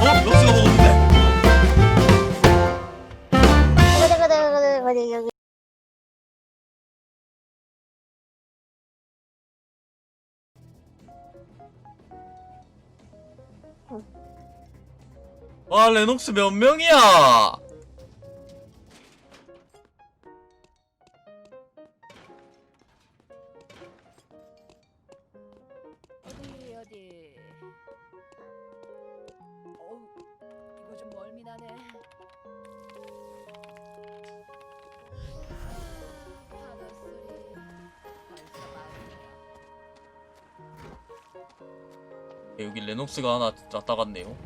어? 여기 와 레녹스 몇 명이야? 네, 여기 레녹스가 하나 왔다 갔네요.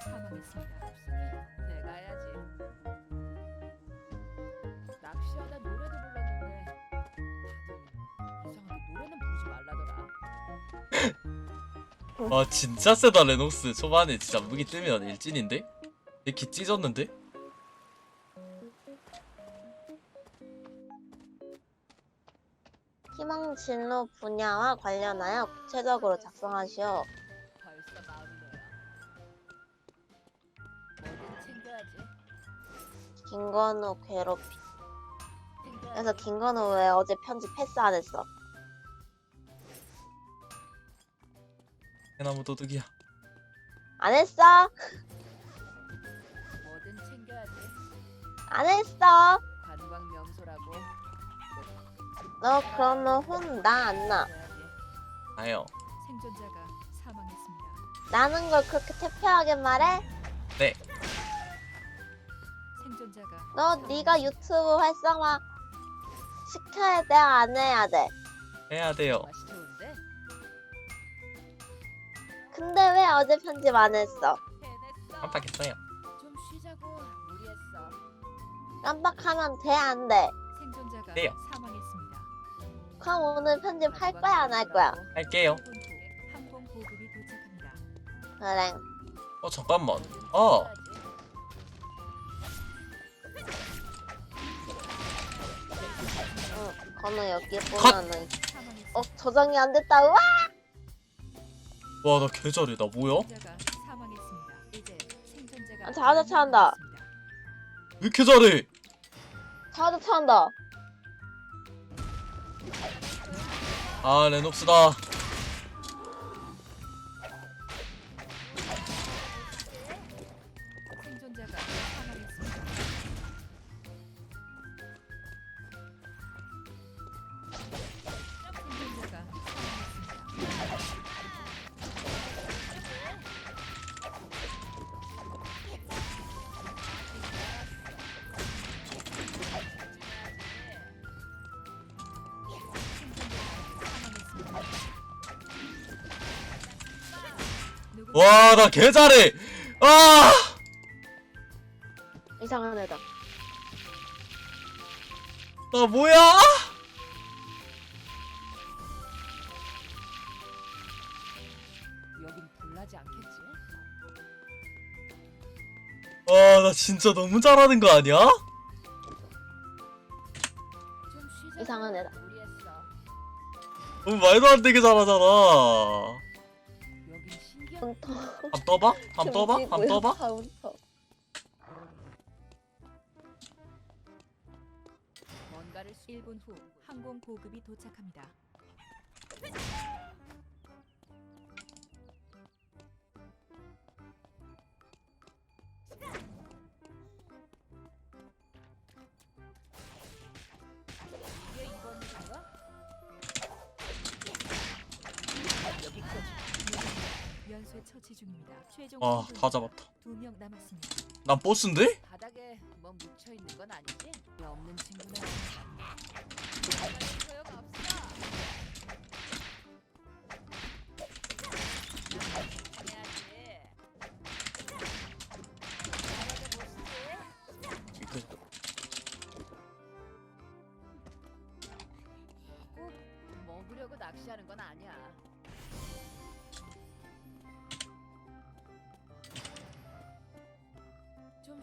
사망했습니다. 내가 해야지 낚시하다 노 와 진짜 세다 레녹스 초반에 진짜 무기 뜨면 일진인데? 내기 찢었는데? 희망 진로 분야와 관련하여 구체적으로 작성하시오. 벌써 챙겨야지 김건우 괴롭히. 그래서 김건우 왜 어제 편집 패스 안 했어? 해나무 도둑이야. 안 했어? 뭐든 챙겨야지 안 했어. 관광 명소라고 너 그러면 혼 나 안 나. 아요. 생존자가 사망했습니다. 나는 걸 그렇게 태폐하게 말해? 생존자가 너 네가 유튜브 활성화 시켜야 돼? 안 해야 돼? 해야 돼요. 좋은데 근데 왜 어제 편집 안 했어? 깜빡했어요. 좀 쉬자고 무리했어 깜빡하면 돼? 안 돼? 생존자가 네요. 사망했습니다. 그럼 오늘 편집 할 거야? 안 할 거야? 할게요. 1분 후 항공 보급이 도착합니다. 그래. 어 잠깐만. 어. 응. 건우 여기 컷! 보면은 사망했습니다. 어 저장이 안 됐다. 우와! 와나 개잘해 나 뭐야? 아, 차한다. 남았습니다. 왜 이렇게 잘해? 차도 차한다. 아 레녹스다. 와 나 개잘해. 아! 이상한 애다. 나 뭐야? 여긴 불나지 않겠지? 와 나 진짜 너무 잘하는 거 아니야? 이상한 애다. 너무 말도 안 되게 잘하잖아. 신기한 문터. 함 떠봐? 함 떠봐? 함 떠봐? 다음부터. 뭔가를 수... 1분 후 항공 보급이 도착합니다. 아 다 잡았다. 두명 남았습니다. 난 보스인데? 바닥에 뭐 묻혀 있는 건 아니지? 없는 친구는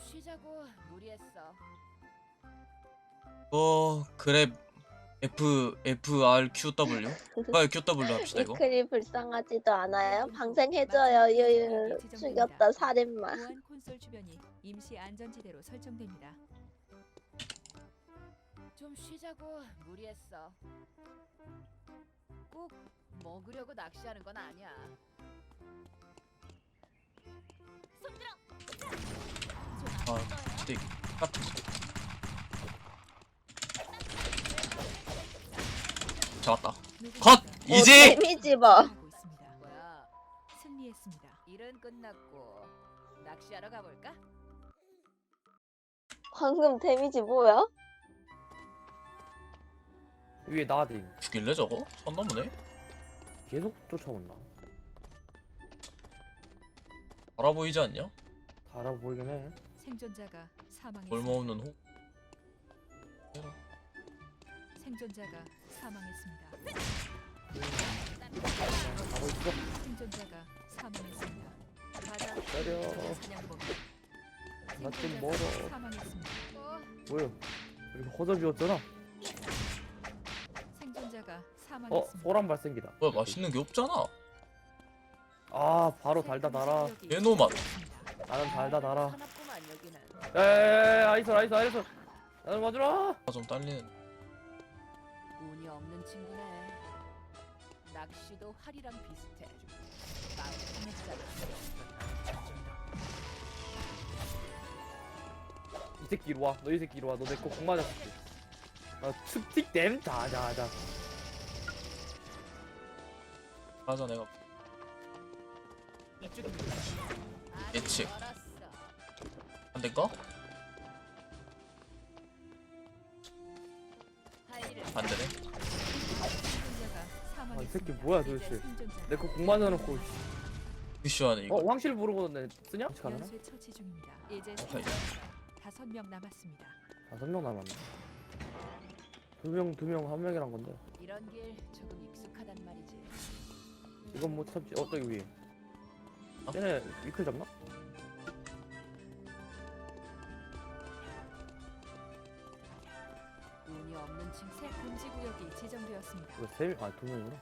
쉬자고 무리했어. 어 그래 F F R Q W 아 Q W 합시다 이거 이클이 불쌍하지도 않아요? 방생해줘요 유유 죽였다 살인마 보안 콘솔 주변이 임시 안전지대로 설정됩니다. 좀 쉬자고 무리했어. 꼭 먹으려고 낚시하는 건 아니야. 아 스틱 딱 잡았다 컷! 이지! 데미지 뭐. 뭐야? 승리했습니다. 일은 끝났고 낚시하러 가볼까? 방금 데미지 뭐야? 위에 나대 죽일래 저거? 선 넘으네? 계속 쫓아온다. 알아 보이지 않냐? 달아 보이긴 해. 생존자가 사망했습니다. 볼모없는 호 생존자가 사망했습니다. 가고 있어. 생존자가 사망했습니다. 바다 때려. 나좀 생존자가 멀어. 사망했습니다. 어, 뭐야? 여기 허접이었잖아. 생존자가 어, 사망했습니다. 소란 발생기다. 뭐야 맛있는 게 없잖아 아, 바로 달다 달아. 얘 노 맛. 나는 달다 달아. 에에에, 아이소, 아이소, 아이소. 나는 맞으라. 아, 좀 딸리는 운이 없는 친구네. 낚시도 활이랑 비슷해. 마음이 이 새끼 이리 와. 너 이 새끼 이리 와. 너 내 거 공 맞았지. 아, 툭틱 댐. 자, 자, 자. 맞아 내가 예측. 알았어. 안 될까? 사망했습니다. 아, 이 새끼 뭐야 도대체. 생존자가 내거공 맞아놓고. 푸시하네 이거 어, 황실 부르고 내 쓰냐? 가능하? 연쇄 처치 중입니다. 이제 오케이. 생존자가 다섯 명 남았습니다. 다섯 명 남았네. 두 명, 두 명, 한 명이란 건데. 이런 길 조금 익숙하단 말이지. 이건 못 참지. 어, 저기 위에. 어? 쟤네 위클 잡나? 새 금지 구역이 지정되었습니다. 이거 세 명, 아, 두 명이구나.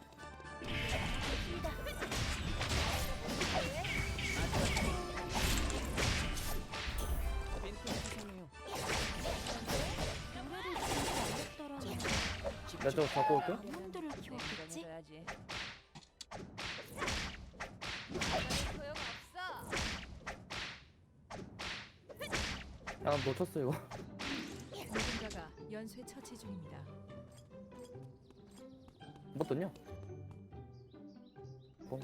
나 저거 잡고 올게. 놈들을 키웠겠지? 해줘야지. 소용없어. 야, 놓쳤어, 이거. 연쇄 처치 중입니다. 뭐 떴냐? 어,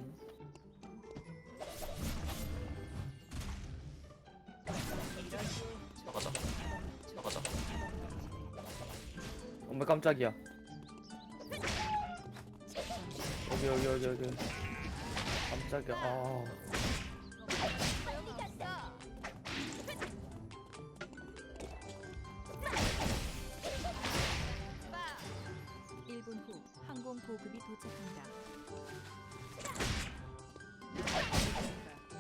나가자 나가자 엄마 깜짝이야. 여기, 여기, 여기, 여기. 깜짝이야. 아. 일분후 항공 보급이 도착합니다.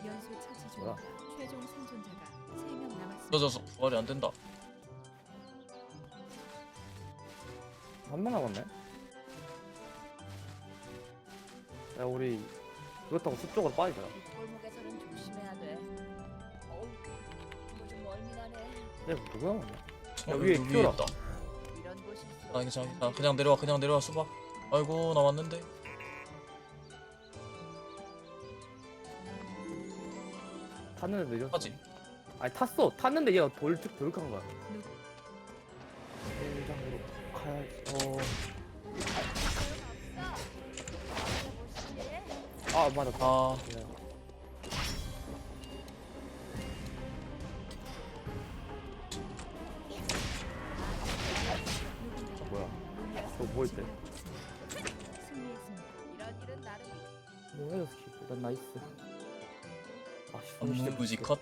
연쇄 처치 뭐야? 중입니다. 최종 생존자가 세명 남았습니다. 떨어져서 부활이 안 된다 한명 남았네? 야, 우리 그렇다고 숲 쪽으로 빠지자. 이 골목에서는 조심해야 돼. 어우, 뭐좀 멀미 나네. 야, 누구 남았냐? 어, 야, 여기 위에 위에 키워라. 있다 아 괜찮아 나 그냥 내려와 그냥 내려와 수박 아이고 나왔는데 탔는데 늦었어. 하지 아니, 탔어. 탔는데 얘가 돌쭉 돌격한 거야. 누- 대장으로 가야지. 어. 아, 맞았다. 아 야. 6시 난 나이스. 아씨 선무지 무지 컷?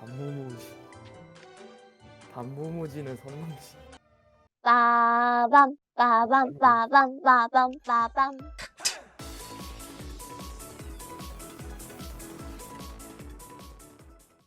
단무무지. 단무무지는 선무지 빠밤 빠밤 빠밤 빠밤 빠밤.